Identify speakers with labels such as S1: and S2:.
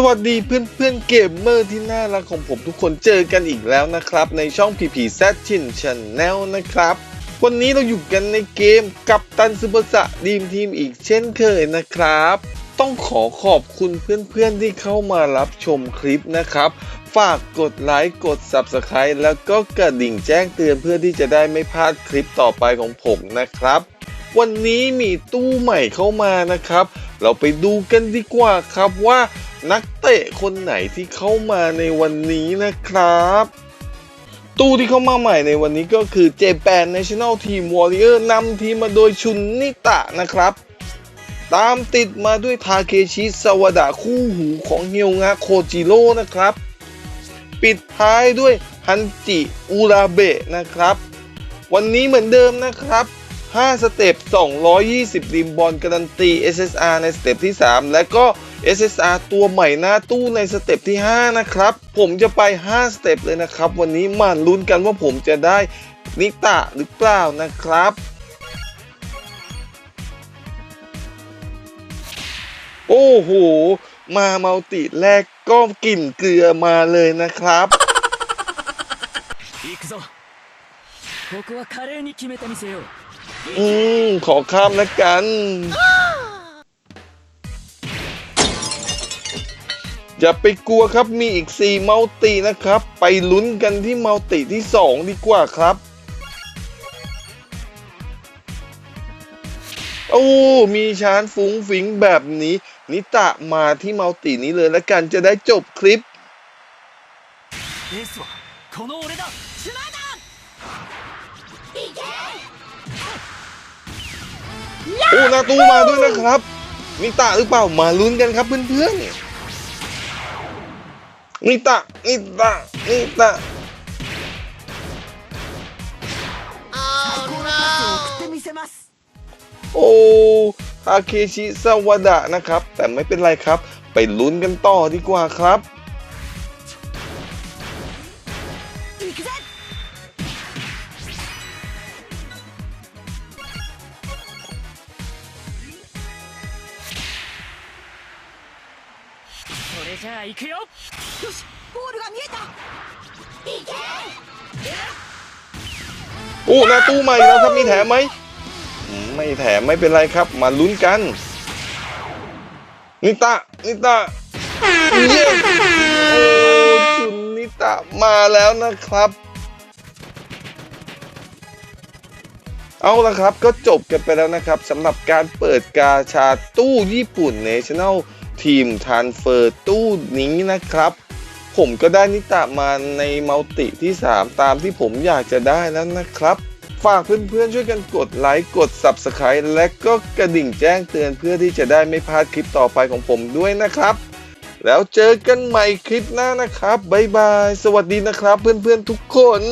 S1: สวัสดีเพื่อนเพื่อนเกมเมอร์ที่น่ารักของผมทุกคนเจอกันอีกแล้วนะครับ ในช่อง PP Z Chin Channel นะครับ วันนี้เราอยู่กันในเกมกับตันซูเปอร์สะดีมทีมอีกเช่นเคยนะครับ ต้องขอขอบคุณเพื่อนๆที่เข้ามารับชมคลิปนะครับ ฝากกดไลค์กด Subscribe แล้วก็กระดิ่งแจ้งเตือนเพื่อที่จะได้ไม่พลาดคลิปต่อไปของผมนะครับวันนี้มีตู้ใหม่เข้ามานะครับ เราไปดูกันดีกว่าครับว่า นักเตะคนไหนที่เข้ามาในวันนี้นะครับ ตู้ที่เข้ามาใหม่ในวันนี้ก็คือ Japan National Team Warrior นำทีมมาโดยชุนนิตะนะครับ ตามติดมาด้วยทาเคชิสวดะคู่หูของเฮียวงะโคจิโร่นะครับ ปิดท้ายด้วยฮันจิอุราเบะนะครับ วันนี้เหมือนเดิมนะครับ 5 สเต็ป 220ริมบอลการันตี SSR ในสเต็ปที่ 3 และก็ SSR ตัวใหม่หน้าตู้ในสเต็ปที่ 5 นะครับ ผมจะไป 5 สเต็ปเลยนะครับ วันนี้มาลุ้นกันว่าผมจะได้นิตะหรือเปล่านะครับ โอ้โห มามัลติแรกก็กลิ่นเกลือมาเลยนะครับ
S2: 行くぞここは華麗に決めてみせよう
S1: อืม ขอข้ามแล้วกัน อย่าไปกลัวครับมีอีก 4 มัลตินะครับ ไปลุ้นกันที่มัลติที่ 2 ดีกว่าครับ โอ้ มีชานฟุ้งฟิงแบบนี้ นิตะมาที่มัลตินี้เลยแล้วกันจะได้จบคลิป
S2: エースはこの俺だシュナイダ
S1: โอ้หนาตูมาด้วยนะครับมิตะหรือเปล่ามาลุ้นกันครับเพื่อนๆมิตะมิตะมิตะโอ้ฮาเคชิซาวดะนะครับ แต่ไม่เป็นไรครับ ไปลุ้นกันต่อดีกว่าครับ
S2: じゃあ行くよよしゴールが見えた行け
S1: โอ้นาตู้มาอีกแล้วครับมีแถมไหมอืมไม่แถมไม่เป็นไรครับ มาลุ้นกัน นิตะนิตะเย้โอ้จุนนิตะมาแล้วนะครับ เอาละครับก็จบกันไปแล้วนะครับสำหรับการเปิดกาชาตู้ญี่ปุ่น National Team Transfer ตู้นี้นะครับ ผมก็ได้นิตะมาในมัลติที่ 3 ตามที่ผมอยากจะได้แล้วนะครับ ฝากเพื่อนๆช่วยกันกดไลค์กด Subscribe และก็กระดิ่งแจ้งเตือนเพื่อที่จะได้ไม่พลาดคลิปต่อไปของผมด้วยนะครับ แล้วเจอกันใหม่คลิปหน้านะครับบ๊ายบาย สวัสดีนะครับ เพื่อนๆทุกคน